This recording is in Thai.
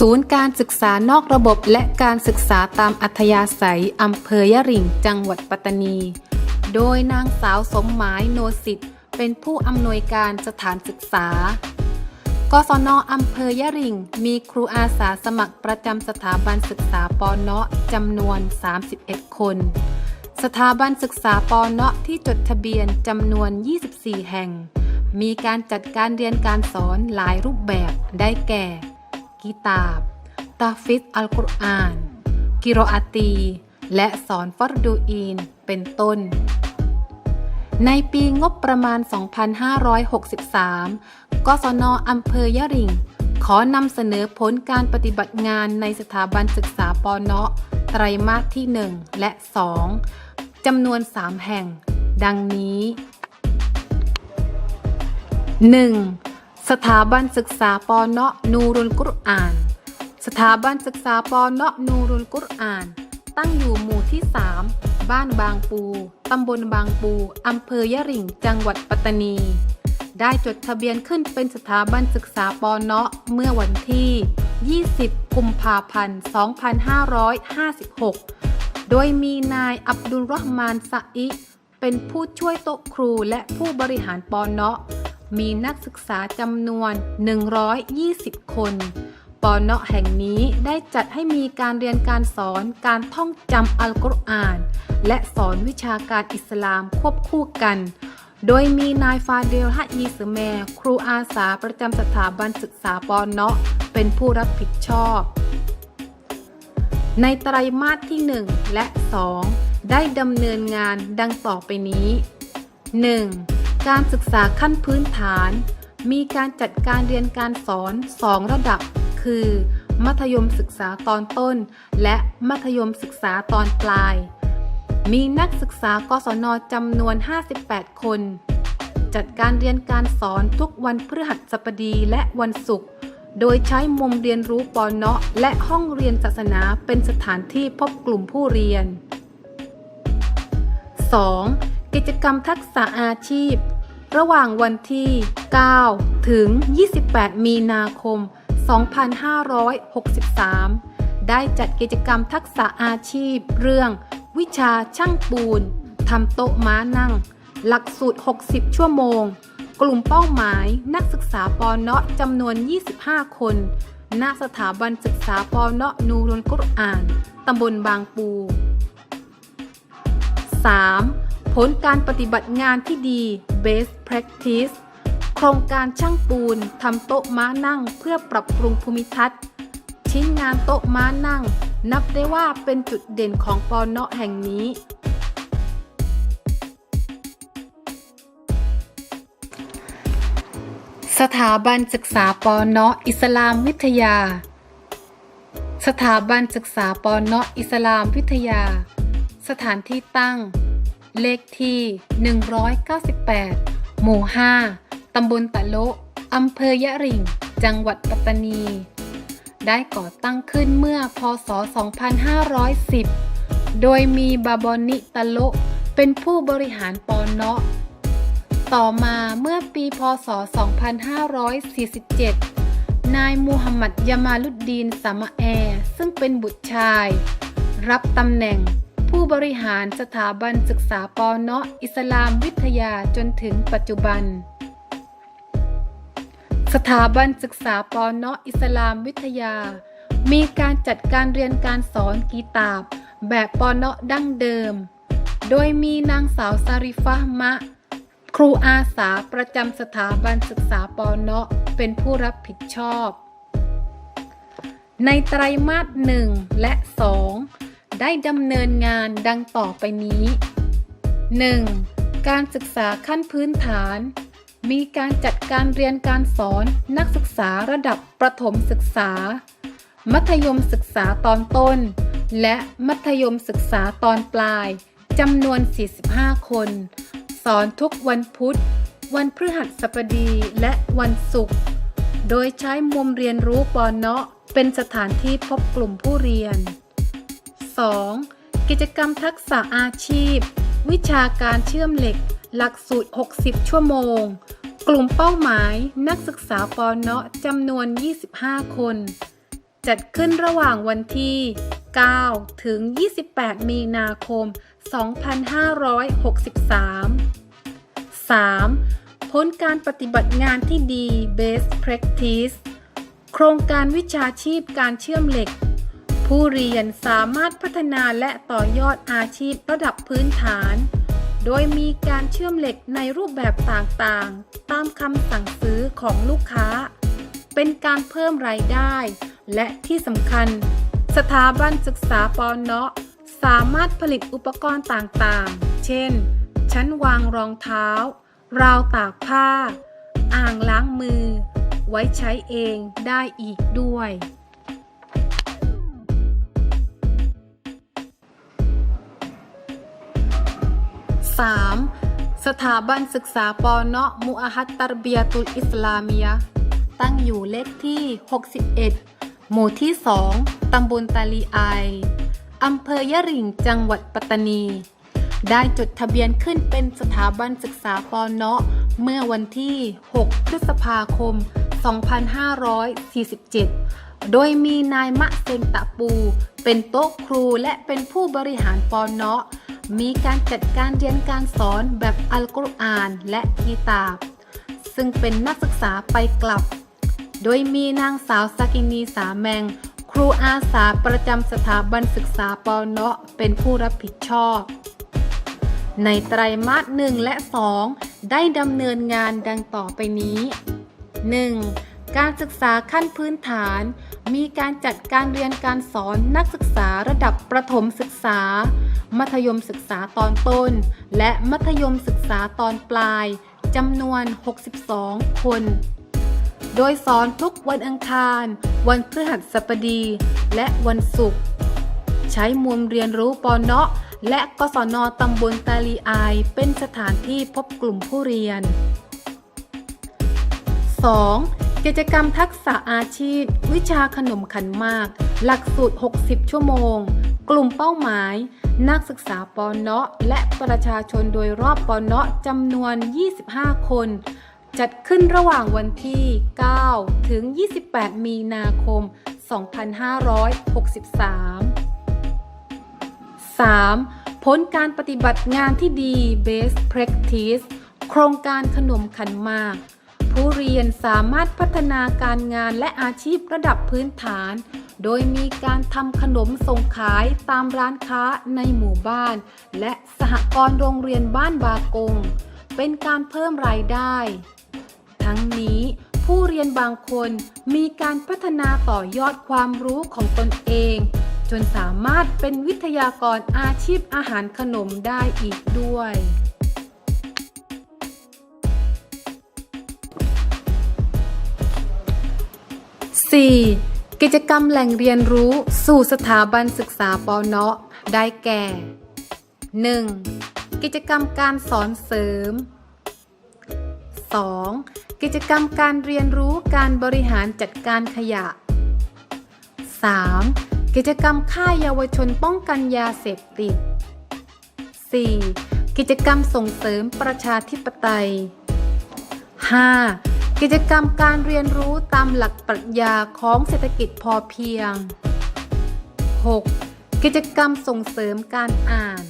ศูนย์การศึกษานอกระบบและการศึกษาตามอัธยาศัยอำเภอยะริ่งจังหวัดปัตตานี โดยนางสาวสมหมายโนสิทธิ์เป็นผู้อำนวยการสถานศึกษากศนอำเภอยะริ่งมีครูอาสาสมัครประจำสถาบันศึกษาปอนเนาะจำนวน 31 คน สถาบันศึกษาปอนเนาะที่จดทะเบียนจำนวน 24 แห่ง มีการจัดการเรียนการสอนหลายรูปแบบได้แก่ กีตาบ ตาฟิสอัลกุรอาน กิโรอาตี และสอนฟัรดูอีน เป็นต้น ในปีงบประมาณ 2563 กศนอำเภอยะริง ขอนำเสนอผลการปฏิบัติงานในสถาบันศึกษาปอเนาะไตรมาสที่ 1 และ 2จำนวน 3 แห่ง ดังนี้ 1. สถาบันศึกษาปอเนาะนูรุลกุรอาน สถาบันศึกษาปอเนาะนูรุลกุรอาน ตั้งอยู่หมู่ที่ 3 บ้านบางปู ตำบลบางปู อำเภอยะริ่งจังหวัดปัตตานี ได้จดทะเบียนขึ้นเป็นสถาบันศึกษาปอเนาะเมื่อวันที่ 20 กุมภาพันธ์ 2556 โดยมีนายอับดุลรหมานซะอิ เป็นผู้ช่วยโต๊ะครูและผู้บริหารปอเนาะ มีนักศึกษาจำนวน 120 คนปอเนาะแห่งนี้ได้จัดให้มีการเรียนการสอนการท่องจำอัลกุรอาน และสอนวิชาการอิสลามควบคู่กัน โดยมีนายฟาเดลฮะยีสแมร์ครูอาสาประจำสถาบันศึกษาปอเนาะเป็นผู้รับผิดชอบ ในไตรามาสที่ 1 และ 2 ได้ดำเนินงานดังต่อไปนี้ 1. การศึกษาขั้นพื้นฐาน มีการจัดการเรียนการสอน 2 ระดับ คือ มัธยมศึกษาตอนต้น และมัธยมศึกษาตอนปลาย มีนักศึกษากศนจำนวน 58 คน จัดการเรียนการสอนทุกวันพฤหัสบดีและวันศุกร์โดยใช้มุมเรียนรู้ปอเนาะและห้องเรียนศาสนาเป็นสถานที่พบกลุ่มผู้เรียน 2. กิจกรรมทักษะอาชีพ ระหว่างวันที่ 9 ถึง 28 มีนาคม 2563 ได้จัดกิจกรรมทักษะอาชีพ เรื่อง วิชาช่างปูนทำโต๊ะม้านั่ง หลักสูตร 60 ชั่วโมง กลุ่มเป้าหมายนักศึกษาปอเนาะจำนวน 25 คน ณ สถาบันศึกษาปอเนาะนูรุลกุรอ่าน ตำบลบางปู 3. ผลการปฏิบัติงานที่ดี Best Practice โครงการช่างปูนทำโต๊ะม้านั่งเพื่อปรับปรุงภูมิทัศน์ ชิ้นงานโต๊ะม้านั่ง นับได้ว่าเป็นจุดเด่นของปอเนาะแห่งนี้ สถาบันศึกษาปอเนาะอิสลามวิทยา สถาบันศึกษาปอเนาะอิสลามวิทยา สถานที่ตั้ง เลขที่ 198 หมู่ 5 ตำบลตะโละอำเภอยะริ่ง จังหวัดปัตตานี ได้ก่อตั้งขึ้นเมื่อพศ 2510 โดยมีบาบอนิตะโละเป็นผู้บริหารปอนเนาะ ต่อมาเมื่อปีพศ 2547 นายมูฮัมหมัดยามาลุดดีนสามะแอ ซึ่งเป็นบุตรชาย รับตำแหน่ง ผู้บริหารสถาบันศึกษาปอเนาะอิสลามวิทยาจนถึงปัจจุบัน สถาบันศึกษาปอเนาะอิสลามวิทยา มีการจัดการเรียนการสอนกีตาบ แบบปอเนาะดั้งเดิม โดยมีนางสาวซาริฟะมะ ครูอาสาประจำสถาบันศึกษาปอเนาะเป็นผู้รับผิดชอบ ในไตรมาสหนึ่งและ2 ได้ดำเนินงานดังต่อไปนี้ 1. การศึกษาขั้นพื้นฐาน มีการจัดการเรียนการสอนนักศึกษาระดับประถมศึกษา มัธยมศึกษาตอนต้น และมัธยมศึกษาตอนปลายจำนวน 45 คน สอนทุกวันพุธ วันพฤหัสบดีและวันศุกร์ โดยใช้มุมเรียนรู้ปอเนาะเป็นสถานที่พบกลุ่มผู้เรียน 2. กิจกรรมทักษะอาชีพ วิชาการเชื่อมเหล็ก หลักสูตร 60 ชั่วโมง กลุ่มเป้าหมาย นักศึกษาปอนเนาะจำนวน 25 คน จัดขึ้นระหว่างวันที่ 9 ถึง 28 มีนาคม 2563 3. ผลการปฏิบัติงานที่ดี Best Practice โครงการวิชาชีพการเชื่อมเหล็ก ผู้เรียนสามารถพัฒนาและต่อยอดอาชีพระดับพื้นฐาน โดยมีการเชื่อมเหล็กในรูปแบบต่างๆ ตามคำสั่งซื้อของลูกค้า เป็นการเพิ่มรายได้ และที่สำคัญ สถาบันศึกษาปอนเนาะสามารถผลิตอุปกรณ์ต่างๆ เช่น ชั้นวางรองเท้า ราวตากผ้า อ่างล้างมือ ไว้ใช้เองได้อีกด้วย 3. สถาบันศึกษาปอเนาะมุอาฮัตตารเบียตุลอิสลามียะตั้งอยู่เลขที่ 61 หมู่ที่ 2 ตำบลตาลีไออำเภอยะริ่งจังหวัดปัตตานี ได้จดทะเบียนขึ้นเป็นสถาบันศึกษาปอเนาะเมื่อวันที่ 6 พฤษภาคม 2547 โดยมีนายมะเซงตะปู เป็นโต๊ะครูและเป็นผู้บริหารปอนเนาะ มีการจัดการเรียนการสอนแบบอัลกุรอานและกีตาบ ซึ่งเป็นนักศึกษาไปกลับ โดยมีนางสาวสกินีสาแมง ครูอาสาประจำสถาบันศึกษาปอเนาะเป็นผู้รับผิดชอบ ในไตรมาสหนึ่งและ 2 ได้ดำเนินงานดังต่อไปนี้ 1. การศึกษาขั้นพื้นฐาน มีการจัดการเรียนการสอนนักศึกษาระดับประถมศึกษา มัธยมศึกษาตอนต้น และมัธยมศึกษาตอนปลายจำนวน 62 คน โดยสอนทุกวันอังคาร วันพฤหัสบดี และวันศุกร์ ใช้มุมเรียนรู้ปอนเนาะและกศนตำบลตาลีอายเป็นสถานที่พบกลุ่มผู้เรียน 2. กิจกรรมทักษะอาชีพ วิชาขนมขันมาก หลักสูตร 60 ชั่วโมง กลุ่มเป้าหมาย นักศึกษาปอนเนาะและประชาชนโดยรอบปอนเนาะจำนวน 25 คน จัดขึ้นระหว่างวันที่ 9 ถึง 28 มีนาคม 2563 3. ผลการปฏิบัติงานที่ดี Best Practice โครงการขนมขันมาก ผู้เรียนสามารถพัฒนาการงานและอาชีพระดับพื้นฐาน โดยมีการทำขนมส่งขายตามร้านค้าในหมู่บ้าน และสหกรณ์โรงเรียนบ้านบากง เป็นการเพิ่มรายได้ ทั้งนี้ผู้เรียนบางคนมีการพัฒนาต่อยอดความรู้ของตนเอง จนสามารถเป็นวิทยากรอาชีพอาหารขนมได้อีกด้วย 4. กิจกรรมแหล่งเรียนรู้สู่สถาบันศึกษาปอเนาะได้แก่ 1. กิจกรรมการสอนเสริม 2. กิจกรรมการเรียนรู้การบริหารจัดการขยะ 3. กิจกรรมค่ายเยาวชนป้องกันยาเสพติด 4. กิจกรรมส่งเสริมประชาธิปไตย 5. กิจกรรมการเรียนรู้ตามหลักปรัชญาของเศรษฐกิจพอเพียง 6. กิจกรรมส่งเสริมการอ่าน